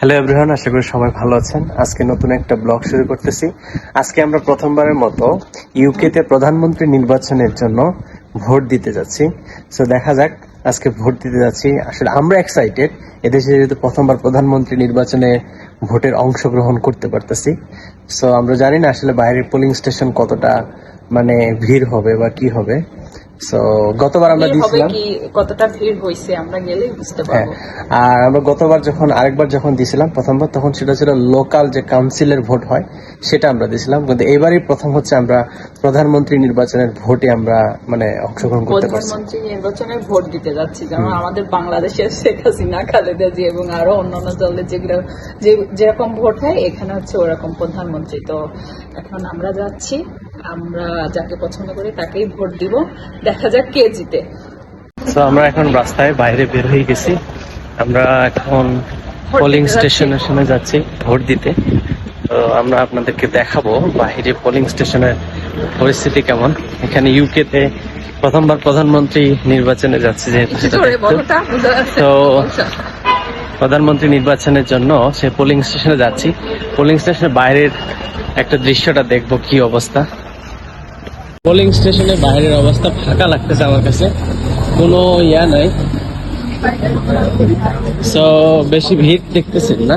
Hello everyone, আশা করি সবাই ভালো আছেন। আজকে নতুন একটা ব্লগ শুরু করতেছি। আজকে আমরা প্রথমবারের মতো ইউকেতে প্রধানমন্ত্রী নির্বাচনের জন্য ভোট দিতে যাচ্ছি। সো দেখা যাক, আজকে ভোট দিতে যাচ্ছি। আসলে আমরা এক্সাইটেড এদেশে যেহেতু প্রথমবার প্রধানমন্ত্রী নির্বাচনে ভোটের অংশগ্রহণ করতে পারতেছি। সো আমরা জানি না আসলে বাইরের পোলিং স্টেশন কতটা মানে ভিড় হবে বা কি হবে। সো গতবার আমরা দিয়েছিলাম। কতটা ভিড় হয়েছে আমরা গেলেই বুঝতে হ্যাঁ। পারব। আর আমরা গতবার যখন আরেকবার যখন দিছিলাম প্রথমবার তখন সেটা ছিল লোকাল যে কাউন্সিলের ভোট হয় সেটা আমরা দিছিলাম কিন্তু এবারই প্রথম হচ্ছে আমরা প্রধানমন্ত্রী নির্বাচনের ভোটে আমরা মানে অংশগ্রহণ করতে পারছি। প্রধানমন্ত্রী নির্বাচনে ভোট দিতে যাচ্ছি যেমন আমাদের বাংলাদেশের শেখ হাসিনা খালেদা জি এবং আরও অন্যান্য দলের যেগুলো যে যেরকম ভোট হয় এখানে হচ্ছে ওরকম প্রধানমন্ত্রী। তো এখন আমরা যাচ্ছি। আমরা যাকে পছন্দ করি তাকেই ভোট দিব। দেখা যাক কে জিতে। তো আমরা এখন রাস্তায় বাইরে বের হয়ে গেছি। আমরা এখন পোলিং। স্টেশনের সামনে যাচ্ছি ভোট দিতে। তো আমরা আপনাদেরকে দেখাবো বাইরে পোলিং স্টেশনের পরিস্থিতি কেমন। এখানে ইউকেতে প্রথমবার প্রধানমন্ত্রী নির্বাচনে যাচ্ছে যেহেতু তো প্রধানমন্ত্রী নির্বাচনের জন্য সে পোলিং স্টেশনে যাচ্ছি। পোলিং স্টেশনের বাইরের একটা দৃশ্যটা দেখব কি অবস্থা। পোলিং স্টেশনের বাইরের অবস্থা ফাঁকা লাগতেছে আমার কাছে। কোনো ইয়া নাই। সো বেশি ভিড় দেখতেছেন না?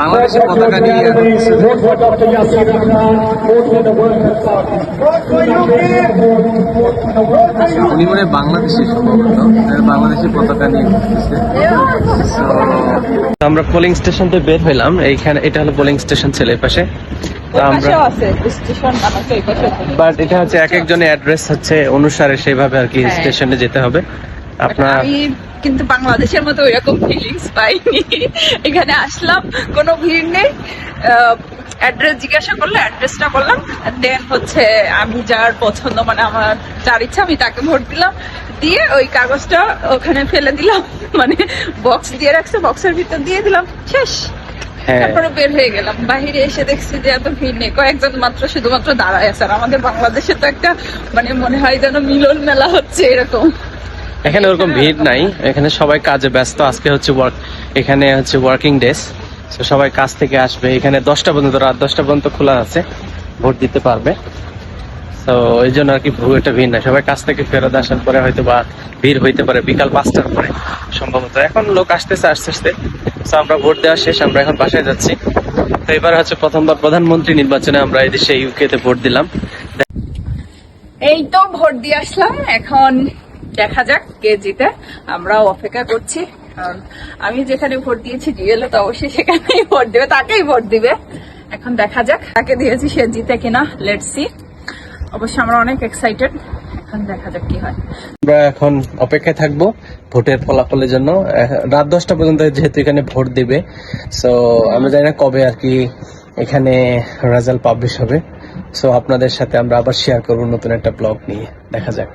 বাংলাদেশি পতাকা নিয়ে. উনি মনে হয় বাংলাদেশি সম্ভবত পতাকা নিয়ে আমরা পোলিং স্টেশন থেকে বের হইলাম। এইখানে এটা হলো পোলিং স্টেশন ছিল পাশে। তো আমরা পাশেও আছে স্টেশন বানাচ্ছে এই পাশে বাট এটা হচ্ছে এক একজনের অ্যাড্রেস হচ্ছে অনুসারে সেইভাবে আর কি হ্যাঁ। স্টেশনে যেতে হবে। আপনার আমি কিন্তু বাংলাদেশের মতো ওইরকম ফিলিংস পাইনি। এখানে আসলাম কোনো ভিড় নেই। অ্যাড্রেস জিজ্ঞাসা করলে অ্যাড্রেসটা বললাম। দেন হচ্ছে আমি যার পছন্দ মানে আমার যার ইচ্ছা আমি তাকে ভোট দিলাম। দিয়ে ওই কাগজটা ওখানে ফেলে দিলাম। মানে বক্স দিয়ে রাখছে বক্সের ভিতর দিয়ে দিলাম। শেষ। হ্যাঁ। তারপরে বের হয়ে গেলাম। বাইরে এসে দেখছি যে এত ভিড় নেই। কয়েকজন মাত্র শুধুমাত্র দাঁড়ায় আছে। আর আমাদের বাংলাদেশে তো একটা মানে মনে হয় যেন মিলন মেলা হচ্ছে এরকম। এখানে ওরকম ভিড় নাই। এখানে সবাই কাজে ব্যস্ত। আজকে হচ্ছে এখানে হচ্ছে ওয়ার্কিং ডেস তো সবাই কাজ থেকে আসবে। এখানে দশটা পর্যন্ত, রাত দশটা পর্যন্ত খোলা আছে। ভোট দিতে পারবে। তো এই জন্য আর কি একটা ভিড় নাই। সবাই থেকে ফেরত আসার পরে হয়তো বা ভিড় হইতে পারে বিকাল পাঁচটার পরে, সম্ভবত। এখন লোক আসতেছে, আস্তে আস্তে। তো আমরা ভোট দেওয়া শেষ। আমরা এখন বাসায় যাচ্ছি। তো এবার হচ্ছে প্রথমবার প্রধানমন্ত্রী নির্বাচনে আমরা এই দেশে ইউকেতে ভোট দিলাম। এই তো ভোট দিয়ে আসলাম। এখন দেখা যাক কে জিতে। আমরাও অপেক্ষা করছি। আমি যেখানে ভোট দিয়েছি জিএলও তো অবশ্যই সেখানেই ভোট দেবে, তাকেই ভোট দিবে। এখন দেখা যাক তাকে দিয়েছি, সে জিতে কিনা। লেট সি অবশ্য আমরা অনেক এক্সাইটেড দেখা যাক কি হয়। আমরা এখন ভোটের ফলাফলের জন্য। রাত দশটা পর্যন্ত যেহেতু এখানে ভোট দেবে কবে আর কি এখানে পাবলিশ হবে। আপনাদের সাথে আমরা আবার শেয়ার করব নতুন একটা ব্লগ নিয়ে। দেখা যাক।